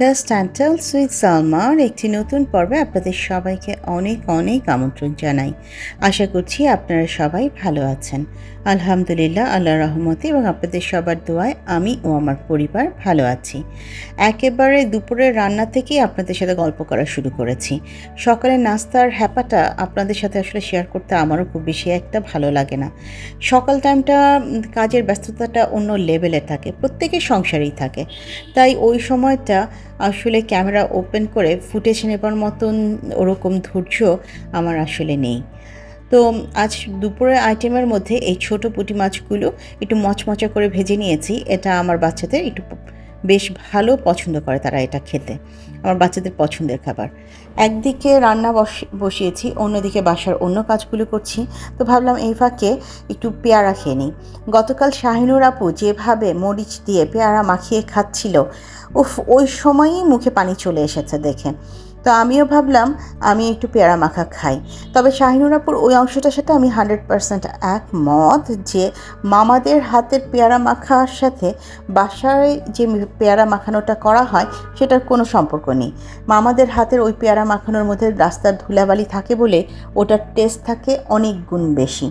Test and tales with সালমার একটি নতুন পর্বে আপনাদের সবাইকে অনেক অনেক আমন্ত্রণ জানাই। আশা করছি আপনারা সবাই ভালো আছেন। আলহামদুলিল্লাহ আল্লাহ রহমতে এবং আপনাদের সবার দোয়ায় আমি ও আমার পরিবার ভালো আছি। একেবারে দুপুরের রান্না থেকেই আপনাদের সাথে গল্প করা শুরু করেছি। সকালের নাস্তার হ্যাপাটা আপনাদের সাথে আসলে শেয়ার করতে আমারও খুব বেশি একটা ভালো লাগে না। সকাল টাইমটা কাজের ব্যস্ততাটা অন্য লেভেলে থাকে, প্রত্যেকের সংসারেই থাকে। তাই ওই সময়টা আসলে ক্যামেরা ওপেন করে ফুটেজ নেবার মতন ওরকম ধৈর্য আমার আসলে নেই। তো আজ দুপুরের আইটেমের মধ্যে এই ছোট পুঁটি মাছগুলো একটু মচমচা করে ভেজে নিয়েছি। এটা আমার বাচ্চাদের একটু বেশ ভালো পছন্দ করে তারা এটা খেতে। আমার বাচ্চাদের পছন্দের খাবার। একদিকে রান্না বস- বসিয়েছি, অন্যদিকে বাসার অন্য কাজগুলো করছি। তো ভাবলাম এই ফাঁকে একটু পেয়ারা খেয়ে নিই। গতকাল শাহিনুর আপু যেভাবে মরিচ দিয়ে পেয়ারা মাখিয়ে খাচ্ছিল, উফ, ওই সময়ই মুখে পানি চলে এসেছে দেখে। তো আমিও ভাবলাম আমি একটু পেয়ারা মাখা খাই। তবে শাহিনুরাপুর ওই অংশটার সাথে আমি হান্ড্রেড পারসেন্ট একমত যে মামাদের হাতের পেয়ারা মাখার সাথে বাসায় যে পেয়ারা মাখানোটা করা হয়, সেটার কোনো সম্পর্ক নেই। মামাদের হাতের ওই পেয়ারা মাখানোর মধ্যে রাস্তার ধুলাবালি থাকে বলে ওটার টেস্ট থাকে অনেক গুণ বেশি।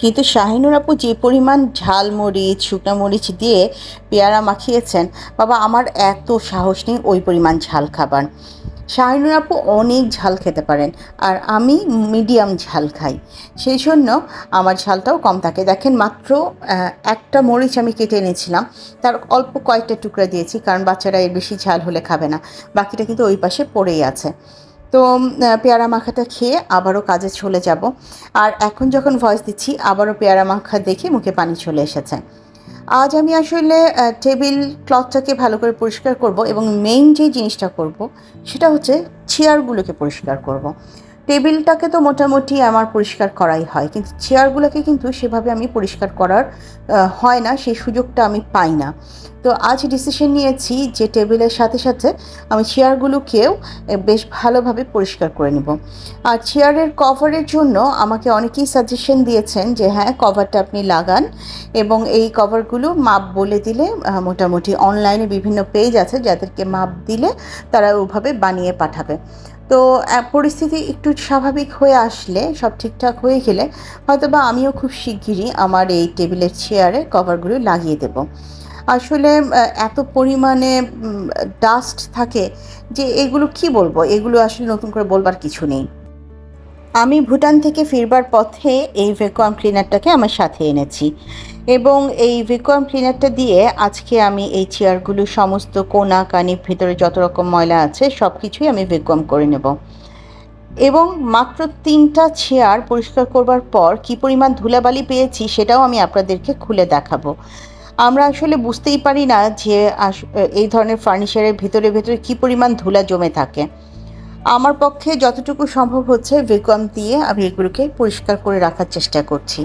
কিন্তু শাহিনুর আপু যে পরিমাণ ঝাল মরিচ, শুকনো মরিচ দিয়ে পেয়ারা মাখিয়েছেন, বাবা, আমার এত সাহস নেই ওই পরিমাণ ঝাল খাবার। শাহিনুর আপু অনেক ঝাল খেতে পারেন আর আমি মিডিয়াম ঝাল খাই। সেই জন্য আমার ঝালটাও কম থাকে। দেখেন মাত্র একটা মরিচ আমি কেটে এনেছিলাম। তার অল্প কয়েকটা টুকরা দিয়েছি কারণ বাচ্চারা এর বেশি ঝাল হলে খাবে না। বাকিটা কিন্তু ওই পাশে পড়েই আছে। তো পেয়ারা মাখাটা খেয়ে আবারও কাজে চলে যাব। আর এখন যখন ভয়েস দিচ্ছি, আবারও পেয়ারা মাখা দেখে মুখে পানি চলে এসেছে। আজ আমি আসলে টেবিল ক্লথটাকে ভালো করে পরিষ্কার করব এবং মেইন যে জিনিসটা করব সেটা হচ্ছে চেয়ারগুলোকে পরিষ্কার করব। টেবিলটাকে তো মোটামুটি আমার পরিষ্কার করাই হয়, কিন্তু চেয়ারগুলোকে কিন্তু সেভাবে আমি পরিষ্কার করার হয় না, সেই সুযোগটা আমি পাই না। তো আজ ডিসিশন নিয়েছি যে টেবিলের সাথে সাথে আমি চেয়ারগুলোকেও বেশ ভালোভাবে পরিষ্কার করে নেব। আর চেয়ারের কভারের জন্য আমাকে অনেকেই সাজেশন দিয়েছেন যে হ্যাঁ কভারটা আপনি লাগান এবং এই কভারগুলো মাপ বলে দিলে মোটামুটি অনলাইনে বিভিন্ন পেজ আছে যাদেরকে মাপ দিলে তারা ওভাবে বানিয়ে পাঠাবে। তো পরিস্থিতি একটু স্বাভাবিক হয়ে আসলে, সব ঠিকঠাক হয়ে গেলে হয়তো বা আমিও খুব শিগগিরই আমার এই টেবিলের চেয়ারে কভারগুলো লাগিয়ে দেব। আসলে এত পরিমাণে ডাস্ট থাকে যে এগুলো কি বলব? এগুলো আসলে নতুন করে বলবার কিছু নেই। আমি ভুটান থেকে ফিরবার পথে এই ভ্যাকুয়াম ক্লিনারটাকে আমার সাথে এনেছি। এবং এই ভ্যাকুয়াম ক্লিনারটা দিয়ে আজকে আমি এই চেয়ারগুলো সমস্ত কোনা কানি ভেতরে যত রকম ময়লা আছে সব কিছুই আমি ভ্যাকুয়াম করে নেব। এবং মাত্র তিনটা চেয়ার পরিষ্কার করবার পর কি পরিমাণ ধুলাবালি পেয়েছি সেটাও আমি আপনাদেরকে খুলে দেখাবো। আমরা আসলে বুঝতেই পারি না যে এই ধরনের ফার্নিচারের ভিতরে, ভেতরে কি পরিমাণ ধুলা জমে থাকে। আমার পক্ষে যতটুকু সম্ভব হচ্ছে ভেকুয়াম দিয়ে আমি এগুলোকে পরিষ্কার করে রাখার চেষ্টা করছি।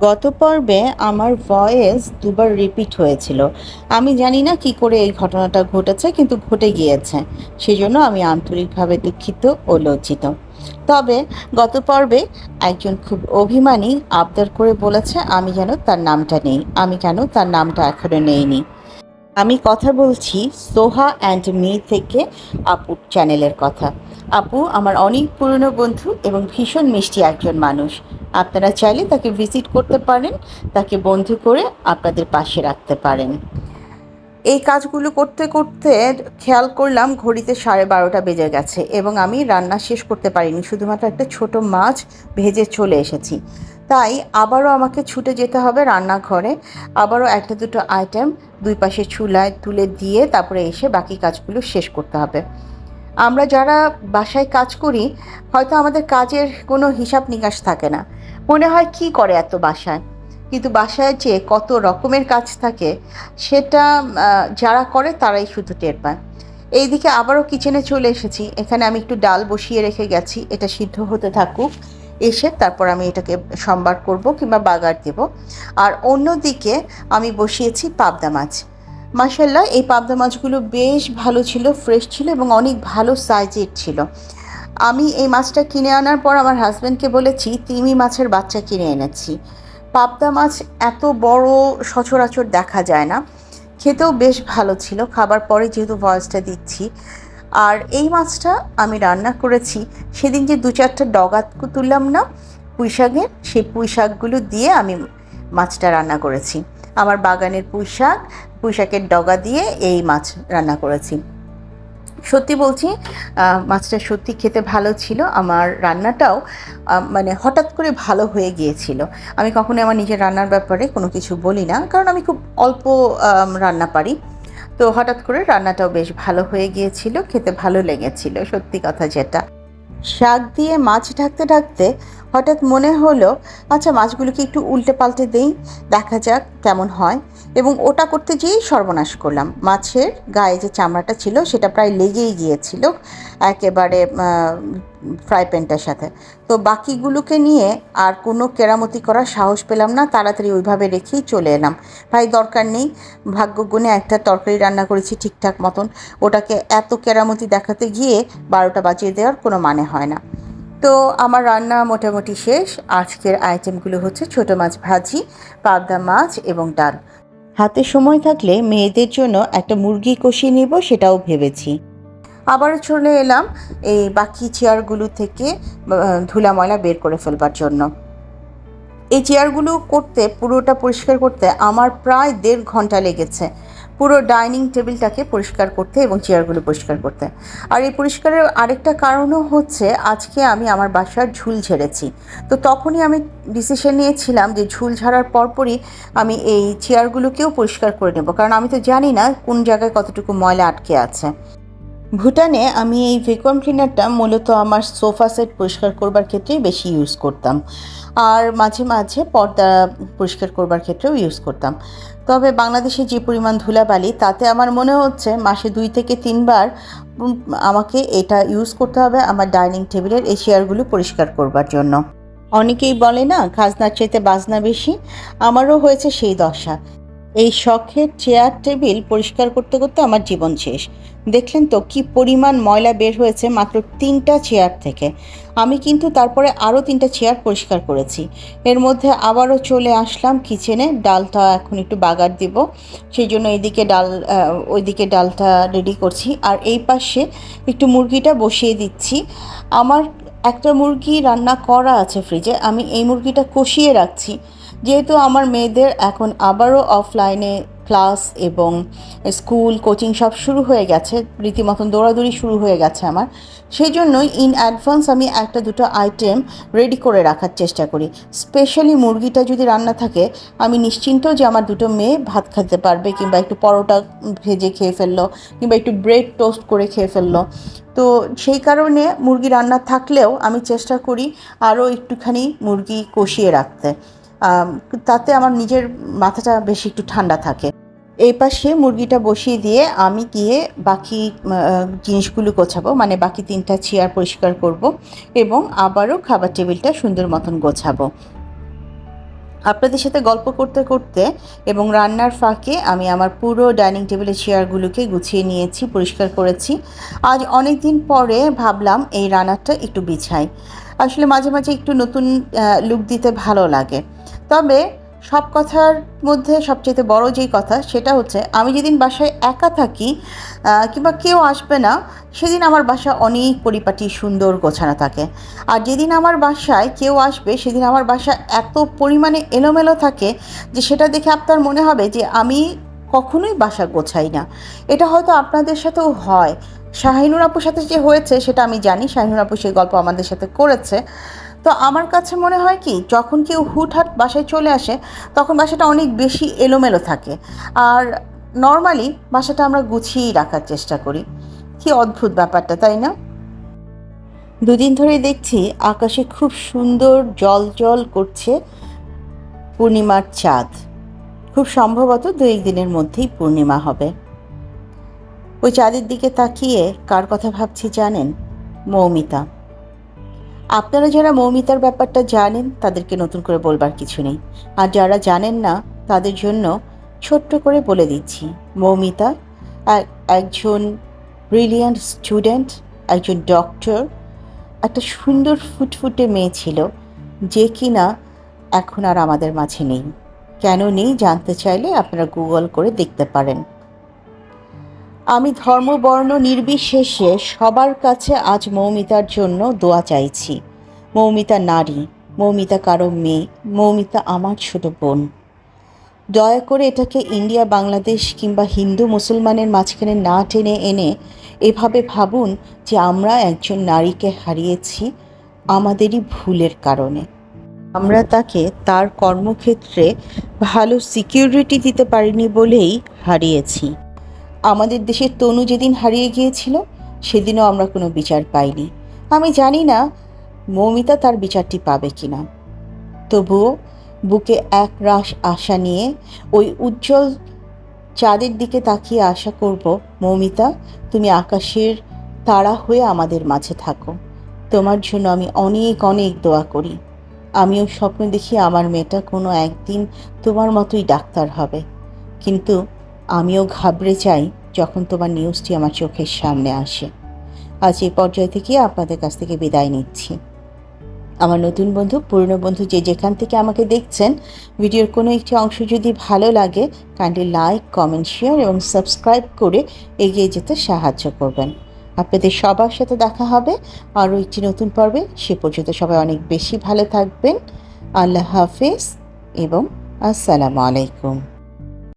গত পর্বে আমার ভয়েস দুবার রিপিট হয়েছিল। আমি জানি না কি করে এই ঘটনাটা ঘটেছে, কিন্তু ঘটে গিয়েছে। সেজন্য আমি আন্তরিকভাবে দুঃখিত ও লজ্জিত। তবে গত পর্বে একজন খুব অভিমানী আবদার করে বলেছে, আমি যেন তার নামটা নেই। আমি কেন তার নামটা এখনও নেইনি? আমি কথা বলছি সোহা অ্যান্ড মি থেকে আপুর চ্যানেলের কথা। আপু আমার অনেক পুরনো বন্ধু এবং ভীষণ মিষ্টি একজন মানুষ। আপনারা চাইলে তাকে ভিজিট করতে পারেন, তাকে বন্ধু করে আপনাদের পাশে রাখতে পারেন। এই কাজগুলো করতে করতে খেয়াল করলাম ঘড়িতে সাড়ে বারোটা বেজে গেছে এবং আমি রান্না শেষ করতে পারিনি, শুধুমাত্র একটা ছোট মাছ ভেজে চলে এসেছি। তাই আবারও আমাকে ছুটে যেতে হবে রান্নাঘরে। আবারও একটা দুটো আইটেম দুই পাশে চুলায় তুলে দিয়ে তারপরে এসে বাকি কাজগুলো শেষ করতে হবে। আমরা যারা বাসায় কাজ করি, হয়তো আমাদের কাজের কোনো হিসাব নিকাশ থাকে না। মনে হয় কি করে এত বাসায়? কিন্তু বাসায় যে কত রকমের কাজ থাকে, সেটা যারা করে তারাই শুধু টের পায়। এইদিকে আবারও কিচেনে চলে এসেছি। এখানে আমি একটু ডাল বসিয়ে রেখে গেছি। এটা সিদ্ধ হতে থাকুক। এসে তারপর আমি এটাকে সম্বার করব কিংবা বাগার দেব। আর অন্যদিকে আমি বসিয়েছি পাবদা মাছ। মাসাল্লাহ এই পাবদা মাছগুলো বেশ ভালো ছিল ফ্রেশ ছিল এবং অনেক ভালো সাইজের ছিল। আমি এই মাছটা কিনে আনার পর আমার হাজব্যান্ডকে বলেছি, তিমি মাছের বাচ্চা কিনে এনেছি। পাবদা মাছ এত বড় সচরাচর দেখা যায় না। খেতেও বেশ ভালো ছিল। খাবার পরে যেহেতু ভয়েসটা দিচ্ছি আর এই মাছটা আমি রান্না করেছি। সেদিন যে দু চারটা ডগা তুললাম না, পুঁই শাকের, সেই পুঁই শাকগুলো দিয়ে আমি মাছটা রান্না করেছি। আমার বাগানের পুঁই শাক, পুঁই শাকের ডগা দিয়ে এই মাছ রান্না করেছি। সত্যি বলছি মাছটা সত্যি খেতে ভালো ছিল। আমার রান্নাটাও মানে হঠাৎ করে ভালো হয়ে গিয়েছিল। আমি কখনোই আমার নিজের রান্নার ব্যাপারে কোনো কিছু বলি না, কারণ আমি খুব অল্প রান্না পারি। তো হঠাৎ করে রান্নাটাও বেশ ভালো হয়ে গিয়েছিল, খেতে ভালো লেগেছিল, সত্যি কথা যেটা। শাক দিয়ে মাছ ঢাকতে ঢাকতে হঠাৎ মনে হলো আচ্ছা মাছগুলোকে একটু উল্টে পাল্টে দেই, দেখা যাক কেমন হয়। এবং ওটা করতে গিয়েই সর্বনাশ করলাম। মাছের গায়ে যে চামড়াটা ছিল, সেটা প্রায় লেগেই গিয়েছিল একেবারে ফ্রাই প্যানটার সাথে। তো বাকিগুলোকে নিয়ে আর কোনো কেরামতি করার সাহস পেলাম না। তাড়াতাড়ি ওইভাবে রেখেই চলে এলাম। ভাই, দরকার নেই। ভাগ্যগুণে একটা তরকারি রান্না করেছি ঠিকঠাক মতন। ওটাকে এত কেরামতি দেখাতে গিয়ে বারোটা বাজিয়ে দেওয়ার কোনো মানে হয় না। তো আমার রান্না মোটামুটি শেষ। আজকের আইটেমগুলো হচ্ছে ছোট মাছ ভাজি, পাবদা মাছ এবং ডাল। হাতে সময় থাকলে মেয়েদের জন্য একটা মুরগি কষিয়ে নেব সেটাও ভেবেছি। আবারও চলে এলাম এই বাকি চেয়ারগুলো থেকে ধুলা ময়লা বের করে ফেলবার জন্য। এই চেয়ারগুলো করতে, পুরোটা পরিষ্কার করতে আমার প্রায় দেড় ঘণ্টা লেগেছে। পুরো ডাইনিং টেবিলটাকে পরিষ্কার করতে এবং চেয়ারগুলো পরিষ্কার করতে। আর এই পরিষ্কারের আরেকটা কারণও হচ্ছে, আজকে আমি আমার বাসার ঝুল ঝেড়েছি। তো তখনই আমি ডিসিশন নিয়েছিলাম যে ঝুল ঝাড়ার পরপরই আমি এই চেয়ারগুলোকেও পরিষ্কার করে নেব। কারণ আমি তো জানি না কোন জায়গায় কতটুকু ময়লা আটকে আছে। ভুটানে আমি এই ভেকুয়াম ক্লিনারটা মূলত আমার সোফা সেট পরিষ্কার করবার ক্ষেত্রেই বেশি ইউজ করতাম। আর মাঝে মাঝে পর্দা পরিষ্কার করবার ক্ষেত্রেও ইউজ করতাম। তবে বাংলাদেশে যে পরিমাণ ধুলাবালি, তাতে আমার মনে হচ্ছে মাসে দুই থেকে তিনবার আমাকে এটা ইউজ করতে হবে আমার ডাইনিং টেবিলের এই চেয়ারগুলো পরিষ্কার করবার জন্য। অনেকেই বলে না, খাজনার চাইতে বাজনা বেশি। আমারও হয়েছে সেই দশা। এই শখের চেয়ার টেবিল পরিষ্কার করতে করতে আমার জীবন শেষ। দেখলেন তো কি পরিমাণ ময়লা বের হয়েছে মাত্র তিনটা চেয়ার থেকে। আমি কিন্তু তারপরে আরও তিনটা চেয়ার পরিষ্কার করেছি। এর মধ্যে আবারও চলে আসলাম কিচেনে ডালটা এখন একটু বাগার দিব। সেই জন্য এইদিকে ডাল ওইদিকে ডালটা রেডি করছি। আর এই পাশে একটু মুরগিটা বসিয়ে দিচ্ছি। আমার একটা মুরগি রান্না করা আছে ফ্রিজে আমি এই মুরগিটা কষিয়ে রাখছি। যেহেতু আমার মেয়েদের এখন আবারও অফলাইনে ক্লাস এবং স্কুল কোচিং সব শুরু হয়ে গেছে, রীতিমতন দৌড়াদৌড়ি শুরু হয়ে গেছে আমার সেই জন্যই ইন অ্যাডভান্স আমি একটা দুটো আইটেম রেডি করে রাখার চেষ্টা করি। স্পেশালি মুরগিটা যদি রান্না থাকে, আমি নিশ্চিন্ত যে আমার দুটো মেয়ে ভাত খেতে পারবে কিংবা একটু পরোটা ভেজে খেয়ে ফেলল কিংবা একটু ব্রেড টোস্ট করে খেয়ে ফেলল। তো সেই কারণে মুরগি রান্না থাকলেও আমি চেষ্টা করি আরও একটুখানি মুরগি কষিয়ে রাখতে। তাতে আমার নিজের মাথাটা বেশি একটু ঠান্ডা থাকে। এই পাশে মুরগিটা বসিয়ে দিয়ে আমি গিয়ে বাকি জিনিসগুলো গোছাবো মানে বাকি তিনটা চেয়ার পরিষ্কার করব এবং আবারও খাবার টেবিলটা সুন্দর মতন গোছাবো। আপনাদের সাথে গল্প করতে করতে এবং রান্নার ফাঁকে আমি আমার পুরো ডাইনিং টেবিলের চেয়ারগুলোকে গুছিয়ে নিয়েছি, পরিষ্কার করেছি। আজ অনেক দিন পরে ভাবলাম এই রান্নাটা একটু বিছাই। আসলে মাঝে মাঝে একটু নতুন লুক দিতে ভালো লাগে। তবে সব কথার মধ্যে সবচেয়ে বড় যেই কথা সেটা হচ্ছে, আমি যেদিন বাসায় একা থাকি কিংবা কেউ আসবে না, সেদিন আমার বাসা অনেক পরিপাটি সুন্দর গোছানো থাকে। আর যেদিন আমার বাসায় কেউ আসবে, সেদিন আমার বাসা এত পরিমাণে এলোমেলো থাকে যে সেটা দেখে আপনার মনে হবে যে আমি কখনোই বাসা গোছাই না। এটা হয়তো আপনাদের সাথেও হয়। শাহিনুর আপুর সাথে যে হয়েছে, সেটা আমি জানি। শাহিনুর আপু সেই গল্প আমাদের সাথে করেছে। তো আমার কাছে মনে হয় কি, যখন কেউ হুটহাট বাসায় চলে আসে, তখন বাসাটা অনেক বেশি এলোমেলো থাকে। আর নর্মালি বাসাটা আমরা গুছিয়েই রাখার চেষ্টা করি। কি অদ্ভুত ব্যাপারটা, তাই না? দুদিন ধরে দেখছি আকাশে খুব সুন্দর জল জল করছে পূর্ণিমার চাঁদ। খুব সম্ভবত দু দিনের মধ্যেই পূর্ণিমা হবে। ওই চাঁদের দিকে তাকিয়ে কার কথা ভাবছি জানেন? মৌমিতা। আপনারা যারা মৌমিতার ব্যাপারটা জানেন, তাদেরকে নতুন করে বলবার কিছু নেই। আর যারা জানেন না, তাদের জন্য ছোট্ট করে বলে দিচ্ছি। মৌমিতা একজন ব্রিলিয়ান্ট স্টুডেন্ট একজন ডক্টর একটা সুন্দর ফুটফুটে মেয়ে ছিল, যে কিনা এখন আর আমাদের মাঝে নেই। কেন নেই জানতে চাইলে আপনারা গুগল করে দেখতে পারেন। আমি ধর্মবর্ণ নির্বিশেষে সবার কাছে আজ মৌমিতার জন্য দোয়া চাইছি। মৌমিতা নারী, মৌমিতা কারও মেয়ে, মৌমিতা আমার ছোট বোন। দয়া করে এটাকে ইন্ডিয়া, বাংলাদেশ কিংবা হিন্দু, মুসলমানের মাঝখানে না টেনে এনে এভাবে ভাবুন যে আমরা একজন নারীকে হারিয়েছি আমাদেরই ভুলের কারণে। আমরা তাকে তার কর্মক্ষেত্রে ভালো সিকিউরিটি দিতে পারিনি বলেই হারিয়েছি। আমাদের দেশের তনু যেদিন হারিয়ে গিয়েছিল, সেদিনও আমরা কোনো বিচার পাইনি। আমি জানি না মৌমিতা তার বিচারটি পাবে কিনা। তবুও বুকে এক রাশ আশা নিয়ে ওই উজ্জ্বল চাঁদের দিকে তাকিয়ে আশা করব, মৌমিতা, তুমি আকাশের তারা হয়ে আমাদের মাঝে থাকো। তোমার জন্য আমি অনেক অনেক দোয়া করি। আমিও স্বপ্ন দেখি আমার মেয়েটা কোনো একদিন তোমার মতোই ডাক্তার হবে। কিন্তু আমিও ঘাবড়ে যাই যখন তোমার নিউজটি আমার চোখের সামনে আসে। আজ এই পর্যায় থেকে আপনাদের কাছ থেকে বিদায় নিচ্ছি। আমার নতুন বন্ধু, পুরনো বন্ধু যে যেখান থেকে আমাকে দেখছেন, ভিডিওর কোনো একটি অংশ যদি ভালো লাগে কাইন্ডলি লাইক কমেন্ট শেয়ার এবং সাবস্ক্রাইব করে এগিয়ে যেতে সাহায্য করবেন। আপনাদের সবার সাথে দেখা হবে আরও একটি নতুন পর্বে। সে পর্যন্ত সবাই অনেক বেশি ভালো থাকবেন। আল্লাহ হাফিজ এবং আসসালামু আলাইকুম।